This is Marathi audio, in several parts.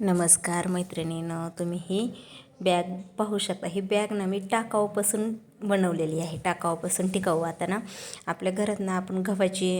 नमस्कार मैत्रिणीनं तुम्ही ही बॅग पाहू शकता. ही बॅग ना मी टाकाऊपासून बनवलेली आहे टाकावापासून टिकाऊ आता ना. आपल्या घरात ना आपण गव्हाची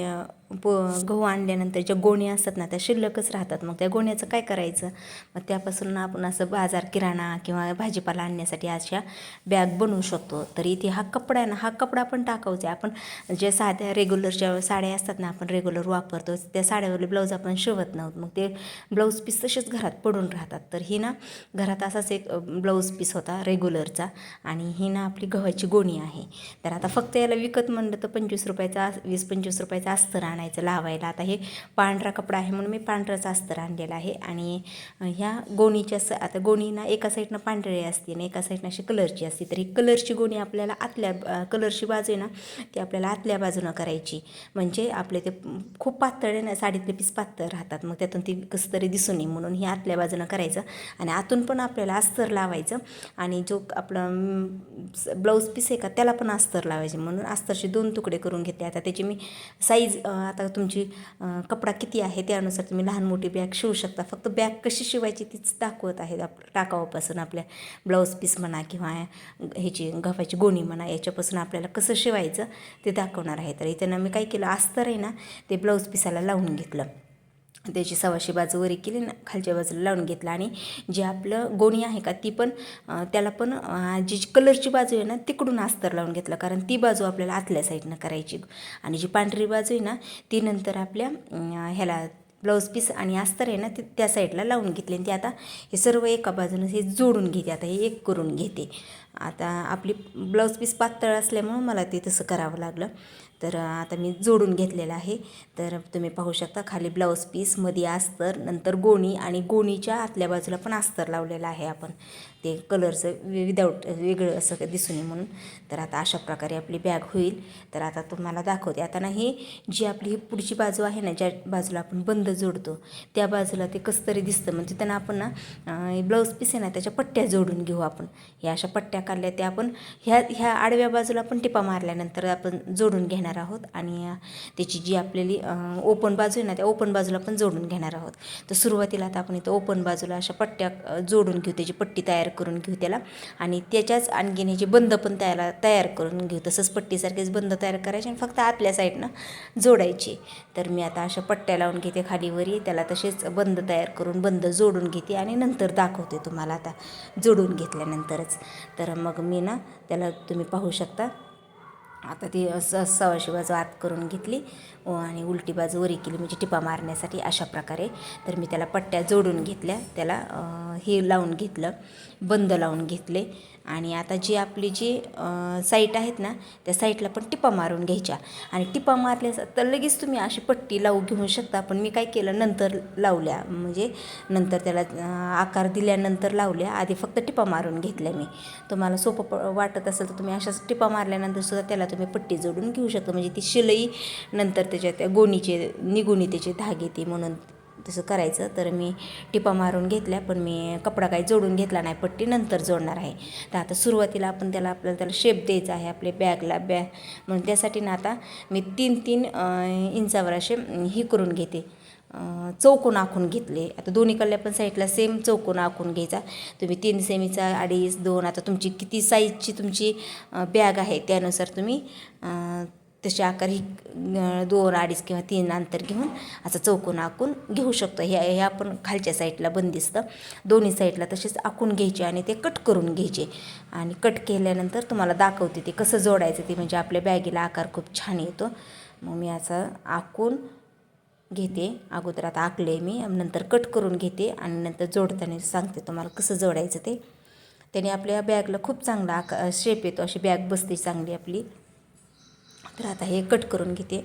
प गहू आणल्यानंतर ज्या गोणी असतात ना त्या शिल्लकच राहतात. मग त्या गोण्याचं काय करायचं? मग त्यापासून ना आपण असं बाजार किराणा किंवा भाजीपाला आणण्यासाठी अशा बॅग बनवू शकतो. तर इथे हा कपडा आहे ना हा कपडा पण टाकावचा आहे. आपण ज्या साध्या रेग्युलरच्या साड्या असतात ना आपण रेग्युलर वापरतो त्या साड्यावरले ब्लाऊज आपण शिवत नव्हत मग ते ब्लाऊज पीस तसेच घरात पडून राहतात. तर ही ना घरात असाच एक ब्लाऊज पीस होता रेग्युलरचा आणि ही ना आपली गव्हाची गोणी आहे. तर आता फक्त याला विकत म्हणलं तर पंचवीस रुपयाचा वीस पंचवीस रुपयाचा अस्तर आणायचं लावायला. आता हे पांढरा कपडा आहे म्हणून मी पांढराचा अस्तर आणलेला आहे. आणि ह्या गोणीच्या स आता गोणी ना एका साईडनं पांढरी असते आणि एका साईडनं अशी कलरची असते तर ही कलरची गोणी आपल्याला आतल्या कलरची बाजू आहे ना ती आपल्याला आतल्या बाजूनं करायची. म्हणजे आपले ते खूप पातळ आहे ना साडीतले पीस पातळ राहतात. मग त्यातून ती कसं तरी दिसून नये म्हणून ही आतल्या बाजूनं करायचं. आणि आतून पण आपल्याला अस्तर लावायचं. आणि जो आपला ब्लाऊज पीस आहे का त्याला पण अस्तर लावायचे. म्हणून अस्तरचे दोन तुकडे करून घेते. आता त्याची मी साईज आता तुमची कपडा किती आहे त्यानुसार तुम्ही लहान मोठी बॅग शिवू शकता. फक्त बॅग कशी शिवायची तीच दाखवत आहे आप टाकावापासून आपल्या ब्लाऊज पीस म्हणा किंवा ह्याची गव्हाची गोणी म्हणा याच्यापासून आपल्याला कसं शिवायचं ते दाखवणार आहे. तर इथे ना मी काय केलं अस्तर आहे ना ते ब्लाऊज पिसाला लावून घेतलं. त्याची सवाशी बाजू वरी केली ना खालच्या बाजूला लावून घेतलं. आणि जे आपलं गोणी आहे का ती पण त्याला पण जी कलरची बाजू आहे ना तिकडून अस्तर लावून घेतलं. कारण ती बाजू आपल्याला आतल्या साईडनं करायची. आणि जी पांढरी बाजू आहे ना ती नंतर आपल्या ह्याला ब्लाऊज पीस आणि अस्तर आहे ना ते त्या साईडला लावून घेतले. आणि ते आता हे सर्व एका बाजूनं हे जोडून घेते. आता हे एक करून घेते. आता आपली ब्लाऊज पीस पातळ असल्यामुळं मला ते तसं करावं लागलं. तर आता मी जोडून घेतलेलं आहे. तर तुम्ही पाहू शकता खाली ब्लाऊज पीसमध्ये अस्तर नंतर गोणी आणि गोणीच्या आतल्या बाजूला पण अस्तर लावलेलं आहे आपण. ते कलरचं विदाऊट वेगळं असं दिसून नये म्हणून. तर आता अशा प्रकारे आपली बॅग होईल. तर आता तुम्हाला दाखवते. आता ना ही जी आपली ही पुढची बाजू आहे ना ज्या बाजूला आपण बंद जोडतो त्या बाजूला ते कसं तरी दिसतं. म्हणजे त्यांना आपण ना ब्लाऊज पीस आहे ना त्याच्या पट्ट्या जोडून घेऊ आपण. ह्या अशा पट्ट्या काढल्या त्या आपण ह्या ह्या आडव्या बाजूला पण टिपा मारल्यानंतर आपण जोडून घेणार आहोत. आणि त्याची जी आपल्याली ओपन बाजू आहे ना त्या ओपन बाजूला पण जोडून घेणार आहोत. तर सुरुवातीला आता आपण इथं ओपन बाजूला अशा पट्ट्या जोडून घेऊ. त्याची पट्टी तयार तयार करून घेऊ त्याला. आणि त्याच्याच आणखीन ह्याचे बंद पण त्याला तयार करून घेऊ. तसंच पट्टीसारखेच बंद तयार करायचे आणि फक्त आतल्या साईडनं जोडायचे. तर मी आता अशा पट्ट्या लावून घेते खालीवरी त्याला तसेच बंद तयार करून बंद जोडून घेते आणि नंतर दाखवते तुम्हाला आता जोडून घेतल्यानंतरच. तर मग मी ना त्याला तुम्ही पाहू शकता. आता ती स सवाशी बाजू आत करून घेतली. आणि उलटी बाजू वरी केली. म्हणजे टिपा मारण्यासाठी अशा प्रकारे. तर मी त्याला पट्ट्या जोडून घेतल्या. त्याला हे लावून घेतलं. बंद लावून घेतले. आणि आता जी आपली जी साईट आहेत ना त्या साईटला पण टिपा मारून घ्यायच्या. आणि टिपा मारल्या तर लगेच तुम्ही अशी पट्टी लावू घेऊ शकता. पण मी काय केलं नंतर लावल्या. म्हणजे नंतर त्याला आकार दिल्यानंतर लावल्या. आधी फक्त टिपा मारून घेतल्या मी. तुम्हाला सोपं प वाटत असेल तर तुम्ही अशाच टिपा मारल्यानंतर सुद्धा त्याला तुम्ही पट्टी जोडून घेऊ शकता. म्हणजे ती शिलाई नंतर त्याच्या त्या गोणीचे निगुणी त्याचे धागे ते म्हणून तसं करायचं. तर मी टिपा मारून घेतल्या पण मी कपडा काही जोडून घेतला नाही. पट्टी नंतर जोडणार आहे. तर आता सुरुवातीला आपण त्याला आपल्याला त्याला शेप द्यायचा आहे आपल्या बॅगला बॅग म्हणून त्यासाठी ना आता मी तीन तीन इंचावर असे ही करून घेते. चौकोन आखून घेतले. आता दोन्हीकडल्या पण साईडला सेम चौकोन आखून घ्यायचा. तुम्ही तीन सेमीचा अडीच दोन आता तुमची किती साईजची तुमची बॅग आहे त्यानुसार तुम्ही तसे आकार ही दोन अडीच किंवा तीन अंतर घेऊन असं चौकोन आखून घेऊ शकतो. ह्या ह्या आपण खालच्या साईडला बंदिस्त दोन्ही साईडला तसेच आखून घ्यायचे आणि ते कट करून घ्यायचे. आणि कट केल्यानंतर तुम्हाला दाखवते ते कसं जोडायचं ते म्हणजे आपल्या बॅगेला आकार खूप छान येतो. मग मी असं आखून घेते. अगोदर आता आखले मी नंतर कट करून घेते आणि नंतर जोडताना सांगते तुम्हाला कसं जोडायचं ते. त्याने आपल्या बॅगला खूप चांगला आका शेप येतो अशी बॅग बसते चांगली आपली. तर आता हे कट करून घेते.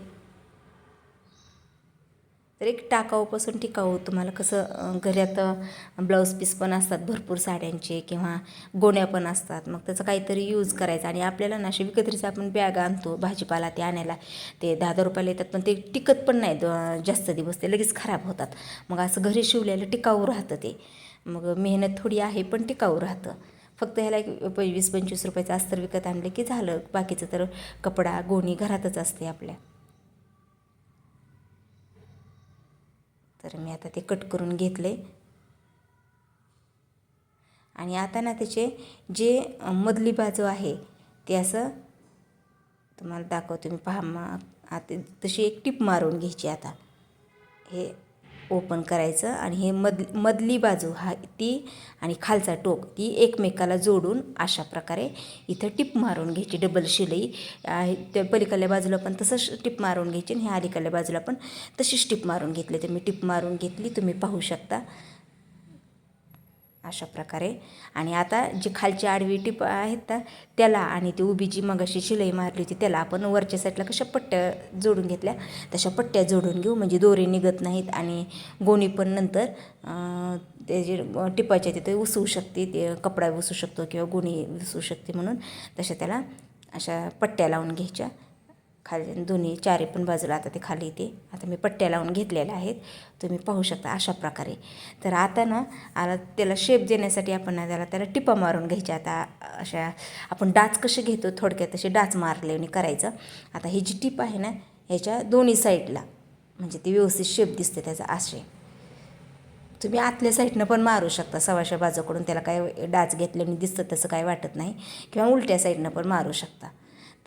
तर एक टाकाऊपासून टिकाऊ तुम्हाला कसं घरात ब्लाऊज पीस पण असतात भरपूर साड्यांचे किंवा गोण्या पण असतात मग त्याचा काहीतरी यूज करायचा आणि आपल्याला ना अशी विकत्रीचं आपण बॅग आणतो भाजीपाला ते आणायला ते दहा दहा रुपयाला येतात पण ते टिकत पण नाही जास्त दिवस ते लगेच खराब होतात. मग असं घरी शिवलेलं टिकाऊ राहतं ते. मग मेहनत थोडी आहे पण टिकाऊ राहतं. फक्त ह्याला एक प वीस पंचवीस रुपयाचं अस्तर विकत आणलं की झालं. बाकीचं तर कपडा गोणी घरातच असते आपल्या. तर मी आता ते कट करून घेतले. आणि आता ना त्याचे जे मधली बाजू आहे ते असं तुम्हाला दाखवतो. मी पहा मग आता तशी एक टिप मारून घ्यायची आता. हे ओपन करायचं आणि हे मध मधली बाजू हा ती आणि खालचा टोक ती एकमेकाला जोडून अशा प्रकारे इथं टिप मारून घ्यायची. डबल शिलाई. आहे त्या पलीकडल्या बाजूला पण तसंच टिप मारून घ्यायची आणि ह्या अलीकडल्या बाजूला पण तशीच टिप मारून घेतली. तर मी टिप मारून घेतली. तुम्ही पाहू शकता. अशा प्रकारे. आणि आता जी खालची आडवी टिप आहेत तर त्याला आणि ती उभी जी मगाशी शिलाई मारली होती त्याला आपण वरच्या साईडला कशा पट्ट्या जोडून घेतल्या तशा पट्ट्या जोडून घेऊ. म्हणजे दोरे निघत नाहीत आणि गोणी पण नंतर ते जे टिपाच्या तिथे उसवू शकते ते कपडा उसू शकतो किंवा गोणी उसू शकते म्हणून तशा त्याला अशा पट्ट्या लावून घ्यायच्या. खाली दोन्ही चारी पण बाजूला आता ते खाली ते आता मी पट्ट्या लावून घेतलेल्या आहेत. तुम्ही पाहू शकता अशा प्रकारे. तर आता ना आला त्याला शेप देण्यासाठी आपण ना त्याला त्याला टिपा मारून घ्यायच्या आता अशा आपण डाच कसे घेतो थोडक्यात तसे डाच मारल्याने करायचं. आता ही जी टिप आहे ना ह्याच्या दोन्ही साईडला म्हणजे ती व्यवस्थित शेप दिसते त्याचा असे. तुम्ही आतल्या साईडनं पण मारू शकता. सवाशा बाजूकडून त्याला काय डाच घेतल्याने दिसतं तसं काय वाटत नाही. किंवा उलट्या साईडनं पण मारू शकता.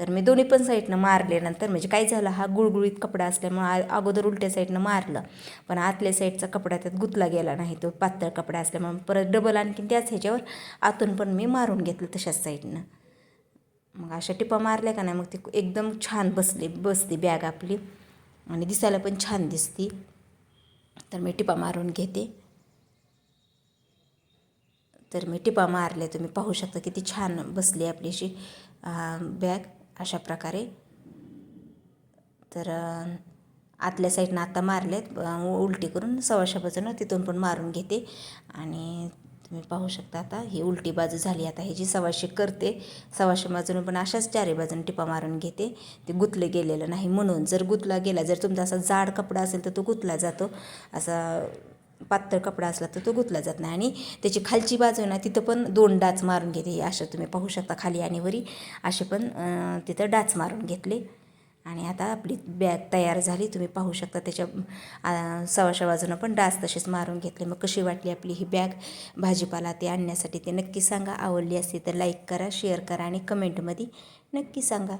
तर मी दोन्ही पण साईडनं मारल्यानंतर म्हणजे काय झालं हा गुळगुळीत कपडा असल्यामुळे आ अगोदर उलट्या साईडनं मारलं पण आतल्या साईडचा कपडा त्यात गुतला गेला नाही तो पातळ कपडा असल्यामुळे परत डबल आणखीन त्याच ह्याच्यावर आतून पण मी मारून घेतलं तशाच साईडनं. मग अशा टिपा मारल्या का नाही मग ती एकदम छान बसली बसते बॅग आपली आणि दिसायला पण छान दिसती. तर मी टिपा मारून घेते. तर मी टिपा मारले तुम्ही पाहू शकता किती छान बसली आपली अशी बॅग. अशा प्रकारे. तर आतल्या साईडनं आत्ता मारलेत. उलटी करून सव्वाशा बाजूनं तिथून पण मारून घेते. आणि तुम्ही पाहू शकता आता ही उलटी बाजू झाली. आता ही जी सव्वाशे करते सव्वाशे बाजूनं पण अशाच चारी बाजून टिपा मारून घेते. ते गुतलं गेलेलं नाही म्हणून. जर गुतला गेला जर तुमचा असा जाड कपडा असेल तर तो गुतला जातो. असा पातळ कपडा असला तर तो गुतला जात नाही. आणि त्याची खालची बाजू आहे ना तिथं पण दोन डाच मारून घेते. असं तुम्ही पाहू शकता खाली आणि वरी. असे पण तिथं डाच मारून घेतले. आणि आता आपली बॅग तयार झाली. तुम्ही पाहू शकता त्याच्या सवाशा सव्वाशा बाजूनं पण डास तसेच मारून घेतले. मग कशी वाटली आपली ही बॅग? भाजीपाला ते आणण्यासाठी ते नक्की सांगा. आवडली असते तर लाईक करा शेअर करा आणि कमेंटमध्ये नक्की सांगा.